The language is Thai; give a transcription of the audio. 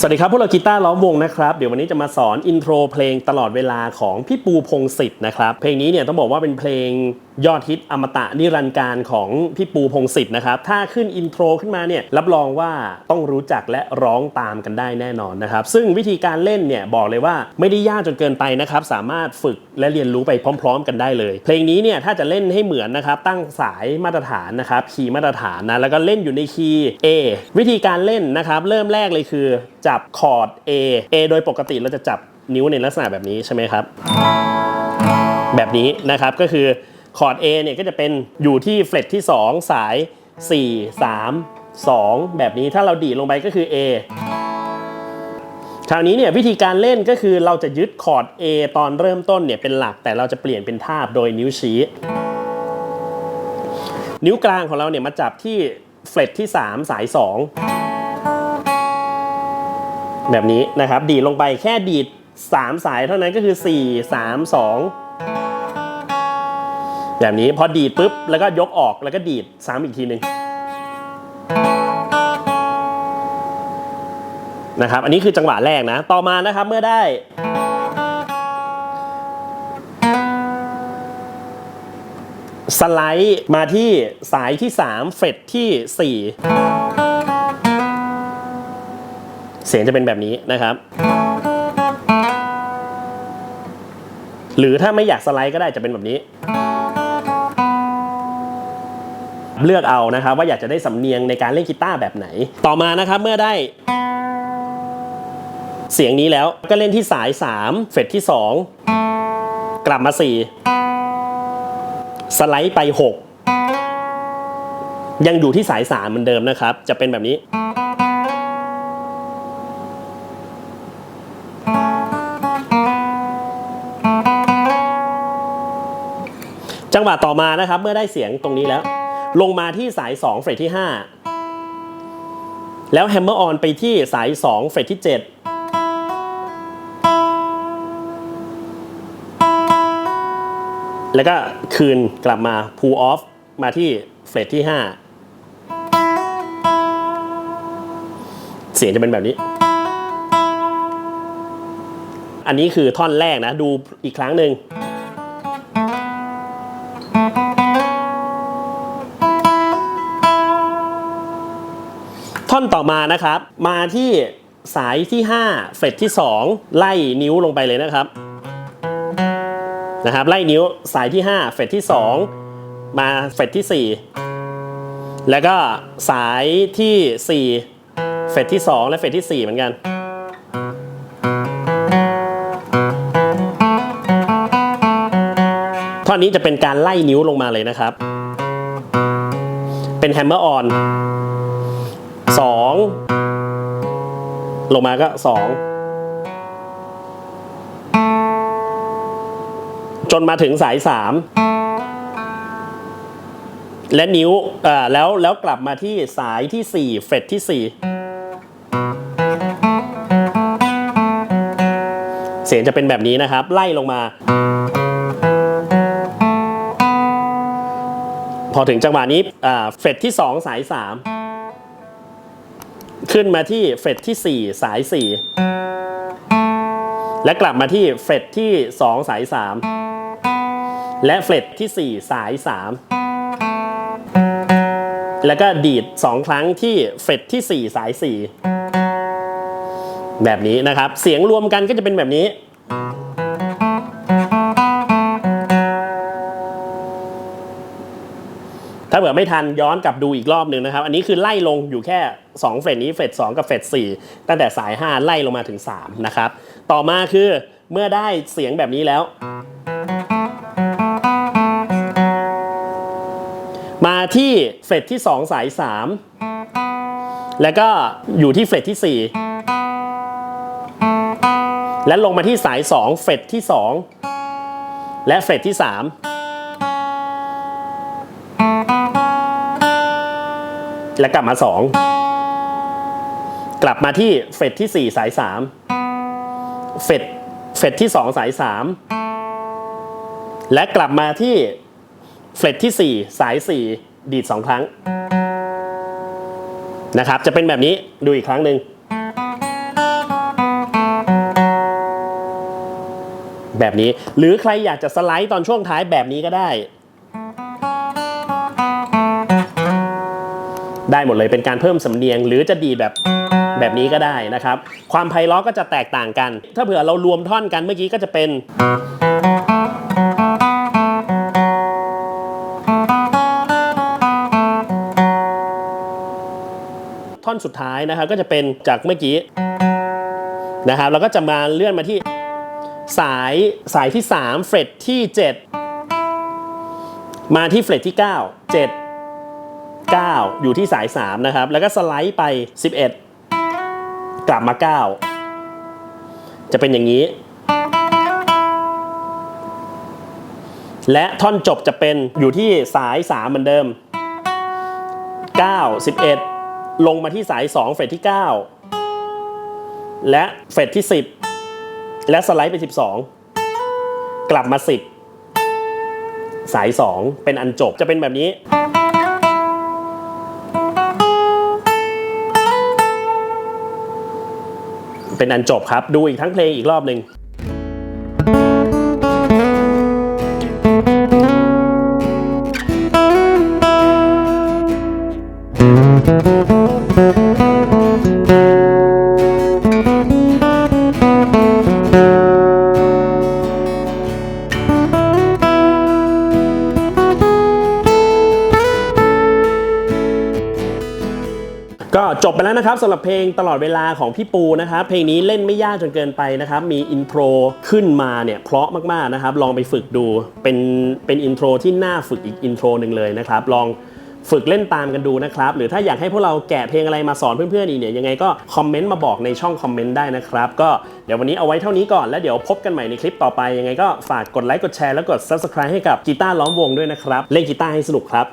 สวัสดีครับพวกเรากีตาร์ล้อมวงนะครับ เดี๋ยววันนี้จะมาสอนอินโทรเพลงตลอดเวลาของพี่ปูพงศิษฐ์นะครับ เพลงนี้เนี่ยต้องบอกว่าเป็นเพลง ยอดฮิตอมตะนิรันดร์การของพี่ปูพงศิษฐ์นะครับ ถ้าขึ้นอินโทรขึ้นมาเนี่ยรับรองว่าต้องรู้จักและร้องตามกันได้แน่นอนนะครับ ซึ่งวิธีการเล่นเนี่ยบอกเลยว่าไม่ได้ยากจนเกินไปนะครับ สามารถฝึกและเรียนรู้ไปพร้อม ๆ กันได้เลย เพลงนี้เนี่ยถ้าจะเล่นให้เหมือนนะครับตั้งสายมาตรฐานนะครับคีย์มาตรฐานนะแล้วก็เล่นอยู่ในคีย์ A วิธีการเล่นนะครับเริ่มแรกเลยคือจับคอร์ด A A โดยปกติเราจะจับนิ้วในลักษณะแบบนี้ใช่ไหมครับ แบบนี้นะครับก็คือ คอร์ด A เนี่ยก็จะเป็นอยู่ที่เฟลตที่ 2 สาย 4 3 2 แบบนี้ถ้าเราดีดลงไปก็คือ A คราวนี้เนี่ยวิธีการเล่นก็คือเราจะยึดคอร์ด A ตอนเริ่มต้นเนี่ยเป็นหลักแต่เราจะเปลี่ยนเป็นทาบโดยนิ้วชี้ นิ้วกลางของเราเนี่ยมาจับที่เฟลตที่ 3 สาย 2 แบบนี้นะครับ ดีดลงไปแค่ดีด 3 สายเท่านั้นก็คือ 4 3 2 แบบนี้พอดีดปุ๊บ แล้วก็ยกออกแล้วก็ดีดซ้ำอีกทีหนึ่งนะครับ อันนี้คือจังหวะแรกนะ ต่อมานะครับเมื่อได้ สไลด์มาที่สายที่ 3 เฟรตที่ 4 เสียงจะเป็นแบบนี้นะครับ หรือถ้าไม่อยากสไลด์ก็ได้จะเป็นแบบนี้ เลือกเอานะครับว่าอยากจะได้สำเนียงในการเล่นกีตาร์แบบไหน ต่อมานะครับเมื่อได้เสียงนี้แล้วก็เล่นที่สาย 3 เฟรตที่ 2 กลับมา 4 สไลด์ไป 6 ยังอยู่ที่สาย 3 เหมือนเดิมนะครับ จะเป็นแบบนี้ จังหวะต่อมานะครับเมื่อได้เสียงตรงนี้แล้ว ลงมาที่สาย2เฟรตที่ 5 แล้วแฮมเมอร์ออนไปที่สาย2เฟรตที่ 7 แล้วก็คืนกลับมา pull off มาที่เฟรตที่ 5 เสียงจะเป็นแบบนี้ อันนี้คือท่อนแรกนะ ดูอีกครั้งหนึ่ง มานะครับ มาที่สายที่ 5 เฟรตที่ 2 ไล่นิ้วลงไปเลยนะครับนะครับ ไล่นิ้วสายที่ 5 เฟรตที่ 2 มาเฟรตที่ 4 แล้วก็สายที่ 4 เฟรตที่ 2 และเฟรตที่ 4 เหมือนกันท่อนนี้จะเป็นการไล่นิ้วลงมาเลยนะครับ เป็นแฮมเมอร์ออน สองลงมาก็สองจนมาถึงสายสามและนิ้วอ่าแล้วแล้วกลับมาที่สายที่สี่เฟรตที่สี่เสียงจะเป็นแบบนี้นะครับ ไล่ลงมา พอถึงจังหวะนี้เฟรตที่สองสายสาม ขึ้นมาที่เฟรตที่ 4 สาย 4 และกลับมาที่เฟรตที่ 2 สาย 3 และเฟรตที่ 4 สาย 3 แล้วก็ดีด 2 ครั้งที่เฟรตที่ 4 สาย 4 แบบนี้นะครับ เสียงรวมกันก็จะเป็นแบบนี้ ถ้าเผื่อไม่ทันย้อนกลับดูอีกรอบหนึ่งนะครับ อันนี้คือไล่ลงอยู่แค่ 2 เฟรตนี้เฟรต2กับเฟรต4ตั้งแต่สาย 5 ไล่ลงมาถึง 3 นะครับ ต่อมาคือเมื่อได้เสียงแบบนี้แล้ว มาที่เฟรตที่ 2 สาย 3 แล้วก็อยู่ที่เฟรตที่ 4 และลงมาที่สาย 2 เฟรตที่ 2 และเฟรตที่ 3 และกลับมา 2 กลับมาที่เฟดที่ 4 สาย 3 เฟดเฟดที่ 2 สาย 3 และกลับมาที่เฟดที่ 4 สาย 4 ดีด 2 ครั้ง นะครับ จะเป็นแบบนี้ดูอีกครั้งหนึ่งแบบนี้หรือใครอยากจะสไลด์ตอนช่วงท้ายแบบนี้ก็ได้ ได้หมดเลยเป็นการเพิ่มสำเนียง หรือจะดีแบบแบบนี้ก็ได้นะครับ ความไพเราะก็จะแตกต่างกัน ถ้าเผื่อเรารวมท่อนกันเมื่อกี้ก็จะเป็นท่อนสุดท้ายนะครับก็จะเป็นจากเมื่อกี้นะครับแล้วก็จะมาเลื่อนมาที่สายสายที่ 3 เฟรตที่ 7 มาที่เฟรตที่ 9 7 9 อยู่ที่สาย 3 นะครับ แล้วก็สไลด์ไป 11 กลับมา 9 จะเป็นอย่างนี้ และท่อนจบจะเป็นอยู่ที่สาย 3 เหมือนเดิม 9 11 ลงมาที่สาย 2 เฟรตที่ 9 และเฟรตที่ 10 และสไลด์ไป 12 กลับมา 10 สาย 2 เป็นอันจบจะเป็นแบบนี้ เป็นอันจบครับ ดูอีกทั้งเพลงอีกรอบหนึ่ง ก็จบไปแล้วนะครับสำหรับเพลงตลอดเวลาของพี่ปูนะครับเพลงนี้เล่นไม่ยากจนเกินไปนะครับมีอินโทรขึ้นมาเนี่ยเพราะมากๆนะครับลองไปฝึกดูเป็นเป็นอินโทรที่น่าฝึกอีกอินโทรหนึ่งเลยนะครับลองฝึกเล่นตามกันดูนะครับ หรือถ้าอยากให้พวกเราแกะเพลงอะไรมาสอนเพื่อนๆอีกเนี่ยยังไงก็คอมเมนต์มาบอกในช่องคอมเมนต์ได้นะครับ ก็เดี๋ยววันนี้เอาไว้เท่านี้ก่อนแล้วเดี๋ยวพบกันใหม่ในคลิปต่อไปยังไงก็ฝากกดไลค์กดแชร์แล้วกด subscribe ให้กับกีตาร์ล้อมวงด้วยนะครับ เล่นกีตาร์ให้สนุกครับ